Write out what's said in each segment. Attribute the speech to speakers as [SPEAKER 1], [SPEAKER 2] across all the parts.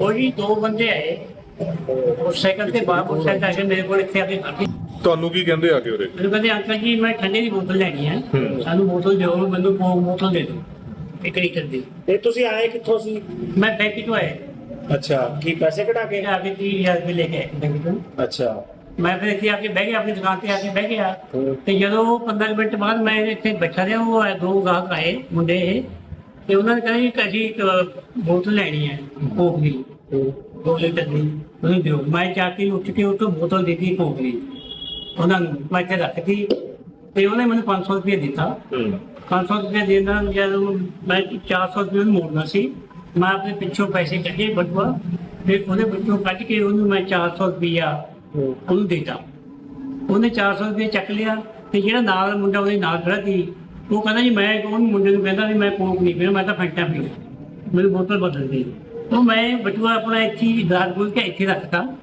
[SPEAKER 1] ਉਹ ਜੀ ਦੋ ਬੰਦੇ ਆਏ ਮੋਟਰਸਾਈਕਲ ਤੇ ਬਾਹਰ ਮੋਟਰਸਾਈਕਲ ਆ ਕੇ ਮੇਰੇ ਕੋਲ ਇੱਥੇ ਆ ਕੇ ਖੜ ਗਏ।
[SPEAKER 2] ਤੁਹਾਨੂੰ ਕੀ ਕਹਿੰਦੇ ਆ ਕੇ ਉਰੇ?
[SPEAKER 1] ਮੈਨੂੰ ਕਹਿੰਦੇ ਅੰਕਲ ਜੀ ਮੈਂ ਠੰਡੇ ਦੀ ਬੋਤਲ ਲੈਣੀ ਹੈ
[SPEAKER 2] ਹੂੰ।
[SPEAKER 1] ਸਾਨੂੰ ਬੋਤਲ ਦਿਓ ਮੈਨੂੰ ਕੋਕ ਬੋਤਲ ਦੇ ਦਿਓ ਇੱਕ ਲੀਟਰ ਦੀ।
[SPEAKER 3] ਤੇ ਤੁਸੀਂ ਆਏ ਕਿੱਥੋਂ ਸੀ?
[SPEAKER 1] ਮੈਂ ਬੈਂਕ ਤੋਂ ਆਇਆ।
[SPEAKER 3] ਅੱਛਾ ਕੀ ਪੈਸੇ ਕਢਾ ਕੇ?
[SPEAKER 1] ਆ ਕੇ 30000 ਰੁਪਏ ਲੈ ਕੇ ਆਇਆ ਬੈਂਕ ਤੋਂ
[SPEAKER 3] ਅੱਛਾ।
[SPEAKER 1] ਮੈਂ ਫਿਰ ਇੱਥੇ ਆ ਕੇ ਬਹਿ ਗਿਆ ਆਪਣੀ ਦੁਕਾਨ ਤੇ ਆ ਕੇ ਬਹਿ ਗਿਆ। ਤੇ ਜਦੋਂ 15 ਮਿੰਟ ਬਾਅਦ ਮੈਂ ਇੱਥੇ ਬੈਠਾ ਰਿਹਾ ਉਹ ਆਏ ਦੋ ਗਾਹਕ ਆਏ ਮੁੰਡੇ ਇਹ। ਤੇ ਉਹਨਾਂ ਨੇ ਕਹਿੰਦੇ ਕਿ ਅਸੀਂ ਇੱਕ ਬੋਤਲ ਲੈਣੀ ਹੈ ਕੋਕ ਦੀ। ਦੋ ਲੀਟਰ ਦੀ ਉਹਨੂੰ ਦਿਓ। ਮੈਂ ਜਾ ਕੇ ਉੱਠ ਕੇ ਉਹ ਤੋਂ ਬੋਤਲ ਦੇ ਦਿੱਤੀ ਕੋਕ ਦੀ। ਉਹਨਾਂ ਨੂੰ ਮੈਂ ਇੱਥੇ ਰੱਖਤੀ ਤੇ ਉਹਨੇ ਮੈਨੂੰ 500 ਰੁਪਏ ਦਿੱਤਾ। 500 ਰੁਪਏ ਦੇਣ ਨਾਲ ਜਦੋਂ ਮੈਂ 400 ਰੁਪਏ ਮੋੜਨਾ ਸੀ। ਮੈਂ ਆਪਣੇ ਪਿੱਛੋਂ ਪੈਸੇ ਕੱਢੇ ਬਟੂਆ। ਫਿਰ ਉਹਦੇ ਵਿੱਚੋਂ ਕੱਢ ਕੇ ਉਹਨੂੰ ਮੈਂ 400 ਰੁਪਇਆ ਉਹਨੂੰ ਦੇਤਾ। ਉਹਨੇ 400 ਰੁਪਏ ਚੱਕ ਲਿਆ। ਤੇ ਜਿਹੜਾ ਨਾਲ ਮੁੰਡਾ ਉਹਦੇ ਨਾਲ ਖੜਾ ਸੀ ਉਹ ਕਹਿੰਦਾ ਜੀ ਮੈਂ ਉਹ ਮੁੰਡੇ ਨੂੰ ਕਹਿੰਦਾ ਵੀ ਮੈਂ ਕੋਕ ਨਹੀਂ ਪੀਣਾ, ਮੈਂ ਤਾਂ ਫੈਂਟਾ ਪੀਣਾ। ਮੈਨੂੰ ਬੋਤਲ ਬਦਲ ਦੇ। ਉਹ ਮੈਂ ਬਟੂਆ ਆਪਣਾ ਇੱਥੇ ਹੀ ਦਾਦ ਖੋਲ ਕੇ ਇੱਥੇ ਰੱਖਤਾ।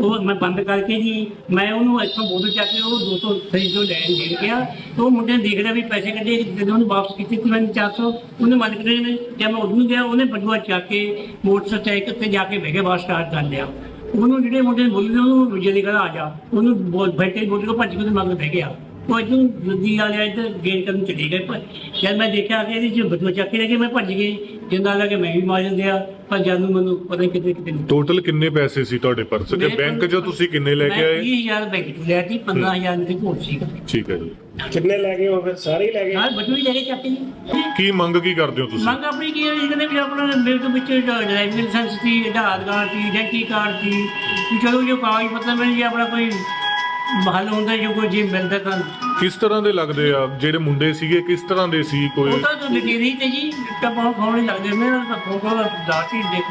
[SPEAKER 1] ਉਹ ਮੈਂ ਬੰਦ ਕਰਕੇ ਜੀ, ਮੈਂ ਉਹਨੂੰ ਇੱਥੋਂ ਬੋਤਲ ਚੱਕ ਕੇ ਉਹ 200 ਖਰੀਦ ਤੋਂ ਲੈਣ ਦੇ ਗਿਆ। ਉਹ ਮੁੰਡੇ ਨੇ ਦੇਖ ਲਿਆ ਵੀ ਪੈਸੇ ਕੱਢੇ, ਜਦੋਂ ਉਹਨੂੰ ਵਾਪਸ ਕੀਤੇ ਤੇ ਮੈਨੂੰ 400 ਉਹਨੇ ਮਾਲਕ ਨੇ ਨੇ ਜਦ ਮੈਂ ਉਹਨੂੰ ਗਿਆ, ਉਹਨੇ ਬਟੂਆ ਚੱਕ ਕੇ ਮੋਟਰਸਾਈਕਲ ਤੇ ਜਾ ਕੇ ਬਹਿ ਕੇ ਬਾਹਰ ਸਟਾਰਟ ਕਰ ਲਿਆ। ਉਹਨੂੰ ਜਿਹੜੇ ਮੁੰਡੇ ਨੇ ਬੋਲੀ ਉਹਨੂੰ ਜਲਦੀ ਕਹਿੰਦਾ ਆ ਜਾ। ਉਹਨੂੰ ਬੋਲ, ਬੈਠੇ ਬੋਲ ਕੇ ਭੱਜ ਕੇ ਉਹਦੇ ਮਗਰ ਬਹਿ ਗਿਆ। ਉਹ ਜਲਦੀ ਆ ਲਿਆ ਇੱਧਰ ਗੇਟ ਕਰਨ ਚਲੇ ਗਏ ਪਰ ਜਦ ਮੈਂ ਦੇਖਿਆ ਕਿ ਇਹਦੀ ਜੋ ਬਟੂਆ ਚੱਕ ਕੇ ਲੈ ਕੇ ਮੈਂ ਭੱਜ ਗਈ ਜਿੰਦਾ ਲੱਗੇ ਮੈਂ ਵੀ ਮਾਰ ਜਾਂਦੇ ਆ। ਪਰ ਜਦ ਨੂੰ ਮੈਨੂੰ ਪਤਾ ਨਹੀਂ ਕਿਤੇ ਕਿਤੇ
[SPEAKER 2] ਟੋਟਲ ਕਿੰਨੇ ਪੈਸੇ ਸੀ ਤੁਹਾਡੇ ਪਰਸ 'ਚ
[SPEAKER 1] ਮੇਰੇ
[SPEAKER 2] ਬੈਂਕ
[SPEAKER 1] ਕੋਲ-
[SPEAKER 2] 'ਚੋਂ ਤੁਸੀਂ ਕਿੰਨੇ ਲੈ ਕੇ
[SPEAKER 1] ਮੈਂ
[SPEAKER 2] ਆਏ?
[SPEAKER 1] 20000 ਬੈਂਕ ਤੋਂ ਲਿਆ ਸੀ 15000 ਦੇ ਕੋਲ ਸੀ
[SPEAKER 2] ਠੀਕ ਹੈ ਜੀ।
[SPEAKER 3] ਕਿੰਨੇ ਲੈ ਗਏ ਹੋ ਫਿਰ? ਸਾਰੇ ਹੀ ਲੈ ਗਏ?
[SPEAKER 1] ਨਾਲ ਬਟੂ ਹੀ ਲੈ ਕੇ ਚੱਕ ਲਈ
[SPEAKER 2] ਕੀ ਮੰਗ ਕੀ ਕਰਦੇ ਹੋ ਤੁਸੀਂ?
[SPEAKER 1] ਮੰਗ ਆਪਣੀ ਕੀ ਹੈ ਜੀ? ਕਹਿੰਦੇ ਵੀ ਆਪਣਾ ਮੇਰੇ ਤੋਂ ਵਿੱਚ ਡਰਾਈਵਿੰਗ ਲਾਇਸੈਂਸ ਦੀ ਆਧਾਰ ਕਾਰਡ ਦੀ ਆਇਡੈਂਟੀ ਕਾਰਡ ਦੀ ਵੀ ਚਲੋ ਜੋ ਕਾਗਜ਼ ਪੱਤਰ ਮਿਲ ਜੇ ਆਪਣਾ ਕੋਈ ਮਹਲ ਹੁੰਦਾ ਜੋ ਕੋਈ ਜੀ ਮਿਲਦਾ ਤਾਂ
[SPEAKER 2] ਕਿਸ ਤਰ੍ਹਾਂ ਦੇ ਲੱਗਦੇ ਆ? ਜਿਹੜੇ ਮੁੰਡੇ ਸੀਗੇ ਕਿਸ ਤਰ੍ਹਾਂ ਦੇ ਸੀ ਕੋਈ?
[SPEAKER 1] ਉਹ ਤਾਂ ਜੋ ਲਟੇਰੀ ਤੇ ਜੀ ਤਾਂ ਬਹੁਤ ਖਾਣੇ ਲੱਗਦੇ ਨੇ ਤਾਂ ਫੋਟੋ ਦਾ ਦਾਤੀ ਦੇਖ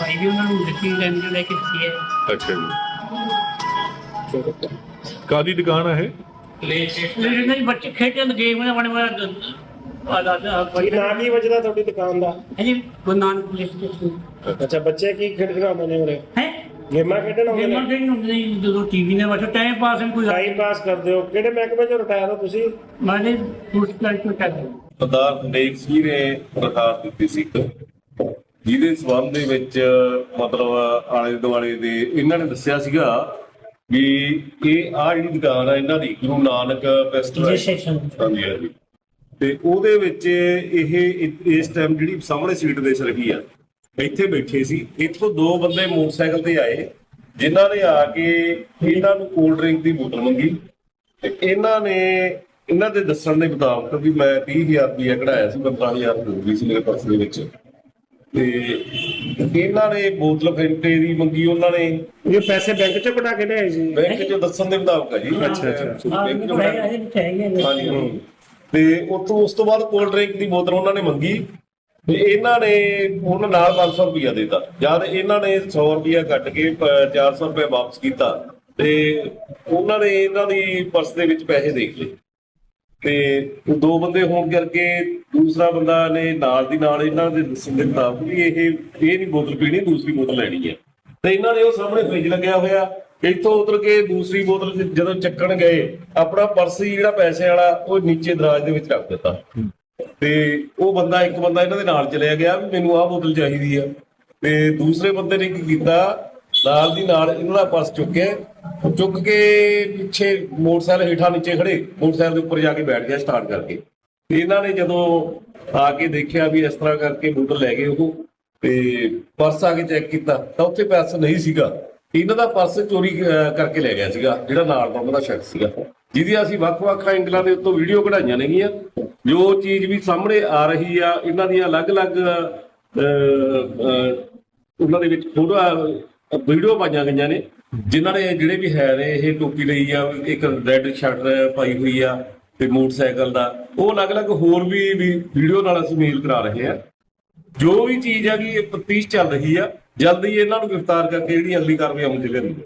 [SPEAKER 1] ਪਾਈ ਵੀ ਉਹਨਾਂ ਨੂੰ ਦਿੱਤੀ ਲੈਣ ਦੇ ਲੈ ਕੇ ਦਿੱਤੀ ਹੈ।
[SPEAKER 2] ਅੱਛਾ ਜੀ। ਕਾਦੀ ਦੁਕਾਨ ਹੈ ਇਹ?
[SPEAKER 1] ਨਹੀਂ ਬੱਚੇ ਖੇਡਣ ਗੇਮ ਨੇ ਬਣੇ ਬੜਾ ਆਦਾ
[SPEAKER 3] ਕੀ ਨਾਂ ਕੀ ਵਜਦਾ ਤੁਹਾਡੀ ਦੁਕਾਨ ਦਾ?
[SPEAKER 1] ਹੈ ਜੀ ਗੁਰੂ ਨਾਨਕ ਪੁਲਿਸ ਸਟੇਸ਼ਨ।
[SPEAKER 3] ਅੱਛਾ ਬੱਚੇ ਕੀ ਖੇਡਣਾ ਹੁੰਦੇ ਨੇ ਉਰੇ?
[SPEAKER 1] ਹੈ?
[SPEAKER 3] ਗੇਮਾਂ ਖੇਡਣ ਆਉਂਦੇ
[SPEAKER 1] ਗੇਮਾਂ
[SPEAKER 3] ਨੇ।
[SPEAKER 1] ਖੇਡਣ ਹੁੰਦੇ ਨੇ ਜੀ, ਜਦੋਂ ਟੀਵੀ ਨੇ ਬੈਠੋ ਟਾਈਮ ਪਾਸ ਨੂੰ ਕੋਈ
[SPEAKER 3] ਟਾਈਮ ਪਾਸ ਕਰਦੇ ਹੋ। ਕਿਹੜੇ ਮਹਿਕਮੇ ਚੋਂ ਰਿਟਾਇਰ ਹੋ ਤੁਸੀਂ?
[SPEAKER 1] ਮਾਨੇ ਪੁਲਿਸ ਲਾਈਟ ਤੋਂ ਕਰ
[SPEAKER 4] ਸਰਦਾਰ ਨੇਕ ਸਿੰਘ ਨੇ ਦਰਖਾਸਤ ਦਿੱਤੀ ਸੀ ਜਿਹਦੇ ਸਬੰਧ ਦੇ ਵਿੱਚ ਮਤਲਬ ਆਲੇ ਦੁਆਲੇ ਦੇ ਇਹਨਾਂ ਨੇ ਦੱਸਿਆ ਸੀਗਾ ਵੀ ਇਹ ਆ ਜਿਹੜੀ ਦੁਕਾਨ ਆ ਇਹਨਾਂ ਦੀ ਗੁਰੂ ਨਾਨਕ
[SPEAKER 1] ਜੀ ਸੈਕਸ਼ਨ
[SPEAKER 4] ਹਾਂਜੀ ਹਾਂਜੀ। ਤੇ ਉਹਦੇ ਵਿੱਚ ਇਹ ਇ- ਇਸ ਟਾਈਮ ਜਿਹੜੀ ਸਾਹਮਣੇ ਸੀਟ ਦੇ ਰਹੀ ਆ। ਇੱਥੇ ਬੈਠੇ ਸੀ। ਇੱਥੋਂ ਦੋ ਬੰਦੇ ਮੋਟਰਸਾਈਕਲ ਤੇ ਆਏ ਜਿਨ੍ਹਾਂ ਨੇ ਆ ਕੇ ਇਹਨਾਂ ਨੂੰ ਕੋਲਡ ਡਰਿੰਕ ਦੀ ਬੋਤਲ ਮੰਗੀ ਤੇ ਇਹਨਾਂ ਨੇ ਇਹਨਾਂ ਦੇ ਦੱਸਣ ਦੇ ਮੁਤਾਬਕ ਵੀ ਮੈਂ 30000 ਰੁਪਇਆ ਕਢਾਇਆ ਸੀ 15000 ਹੋ ਗਈ ਸੀ ਮੇਰੇ ਪਰਸ ਦੇ ਵਿੱਚ। ਤੇ ਇਹਨਾਂ ਨੇ ਬੋਤਲ ਫੈਂਟੇ ਦੀ ਮੰਗੀ ਉਹਨਾਂ ਨੇ।
[SPEAKER 3] ਇਹ ਪੈਸੇ ਬੈਂਕ ਚੋਂ ਕਢਾ ਕੇ ਲਿਆਏ ਸੀ?
[SPEAKER 4] ਬੈਂਕ ਚੋਂ ਦੱਸਣ ਦੇ ਮੁਤਾਬਕ ਆ ਜੀ।
[SPEAKER 3] ਅੱਛਾ, ਅੱਛਾ।
[SPEAKER 4] ਹਾਂਜੀ। ਤੇ ਉਸ ਤੋਂ ਬਾਅਦ ਕੋਲਡ ਡਰਿੰਕ ਦੀ ਬੋਤਲ ਉਹਨਾਂ ਨੇ ਮੰਗੀ। ਤੇ ਇਹਨਾਂ ਨੇ ਉਹਨਾਂ ਨਾਲ 500 ਰੁਪਇਆ ਦਿੱਤਾ। ਜਦ ਇਹਨਾਂ ਨੇ 100 ਰੁਪਇਆ ਕੱਟ ਕੇ ਪ- 400 ਰੁਪਏ ਵਾਪਸ ਕੀਤਾ, ਤੇ ਉਹਨਾਂ ਨੇ ਇਹਨਾਂ ਦੀ ਪਰਸ ਦੇ ਵਿੱਚ ਪੈਸੇ ਦੇਖ ਲਏ। ਤੇ ਦੋ ਬੰਦੇ ਹੋਣ ਕਰਕੇ ਦੂਸਰਾ ਬੰਦਾ ਨੇ ਨਾਲ ਦੀ ਨਾਲ ਇਹਨਾਂ ਦੇ ਦੱਸਣ ਦੇ ਮੁਤਾਬਕ ਵੀ ਇਹ ਇਹ ਨਹੀਂ ਬੋਤਲ ਪੀਣੀ, ਦੂਸਰੀ ਬੋਤਲ ਲੈਣੀ ਹੈ ਤੇ ਇਹਨਾਂ ਨੇ ਉਹ ਸਾਹਮਣੇ ਫ੍ਰਿਜ ਲੱਗਿਆ ਹੋਇਆ। ਇੱਥੋਂ ਉਤਰ ਕੇ ਦੂਸਰੀ ਬੋਤਲ ਜਦੋਂ ਚੱਕਣ ਗਏ, ਆਪਣਾ ਪਰਸ ਸੀ ਜਿਹੜਾ ਪੈਸੇ ਵਾਲਾ, ਉਹ ਨੀਚੇ ਦਰਾਜ ਦੇ ਵਿੱਚ ਰੱਖ ਦਿੱਤਾ। ਤੇ ਉਹ ਬੰਦਾ, ਇੱਕ ਬੰਦਾ ਇਹਨਾਂ ਦੇ ਨਾਲ ਚਲਿਆ ਗਿਆ ਵੀ ਮੈਨੂੰ ਆਹ ਬੋਤਲ ਚਾਹੀਦੀ ਆ। ਤੇ ਦੂਸਰੇ ਬੰਦੇ ਨੇ ਕੀ ਕੀਤਾ? ਨਾਲ ਦੀ ਨਾਲ ਇਹਨਾਂ ਦਾ ਪਰਸ ਚੁੱਕਿਆ। ਚੁੱਕ ਕੇ ਪਿੱਛੇ ਮੋਟਰਸਾਈਕਲ ਹੇਠਾਂ ਨੀਚੇ ਖੜੇ, ਮੋਟਰਸਾਈਕਲ ਦੇ ਉੱਪਰ ਜਾ ਕੇ ਬੈਠ ਗਿਆ ਸਟਾਰਟ ਕਰਕੇ। ਇਹਨਾਂ ਨੇ ਜਦੋਂ ਆ ਕੇ ਦੇਖਿਆ ਵੀ ਇਸ ਤਰ੍ਹਾਂ ਕਰਕੇ ਬੋਤਲ ਲੈ ਗਏ ਉਹ, ਤੇ ਪਰਸ ਆ ਕੇ ਚੈੱਕ ਕੀਤਾ, ਤਾਂ ਉੱਥੇ ਪਰਸ ਨਹੀਂ ਸੀਗਾ। ਇਹਨਾਂ ਦਾ ਪਰਸ ਚੋਰੀ ਕਰਕੇ ਲੈ ਗਿਆ ਸੀਗਾ, ਜਿਹੜਾ ਨਾਲ ਦਾ ਉਹਨਾਂ ਦਾ ਸ਼ਖਸ ਸੀਗਾ। ਜਿਹਦੀ ਅਸੀਂ ਵੱਖ-ਵੱਖ ਐਂਗਲਾਂ ਦੇ ਉੱਤੋਂ ਵੀਡੀਓ ਕਢਾਈਆਂ ਨੇਗੀਆਂ। ਜੋ ਚੀਜ਼ ਵੀ ਸਾਹਮਣੇ ਆ ਰਹੀ ਆ ਇਹਨਾਂ ਦੀਆਂ ਅਲੱਗ-ਅਲੱਗ ਅਹ, ਉਹਨਾਂ ਦੇ ਵਿੱਚ ਫੋਟੋ ਵੀਡੀਓ ਪਾਈਆਂ ਗਈਆਂ ਨੇ ਜਿਨ੍ਹਾਂ ਨੇ ਜਿਹੜੇ ਵੀ ਹੈ ਨੇ ਇਹ ਟੋਪੀ ਲਈ ਆ ਇੱਕ ਰੈੱਡ ਸ਼ਰਟ ਪਾਈ ਹੋਈ ਆ ਤੇ ਮੋਟਰਸਾਈਕਲ ਦਾ ਉਹ ਅਲੱਗ-ਅਲੱਗ ਹੋਰ ਵੀ ਵੀਡੀਓ ਨਾਲ ਅਸੀਂ ਮੇਲ ਕਰਾ ਰਹੇ ਆ। ਜੋ ਵੀ ਚੀਜ਼ ਹੈਗੀ ਇਹ ਤਫਤੀਸ਼ ਚੱਲ ਰਹੀ ਆ ਜਲਦੀ ਇਹਨਾਂ ਨੂੰ ਗ੍ਰਿਫਤਾਰ ਕਰਕੇ ਜਿਹੜੀ ਅਗਲੀ ਕਾਰਵਾਈ ਅਮਲ ਚ ਲਿਆਂਦੀ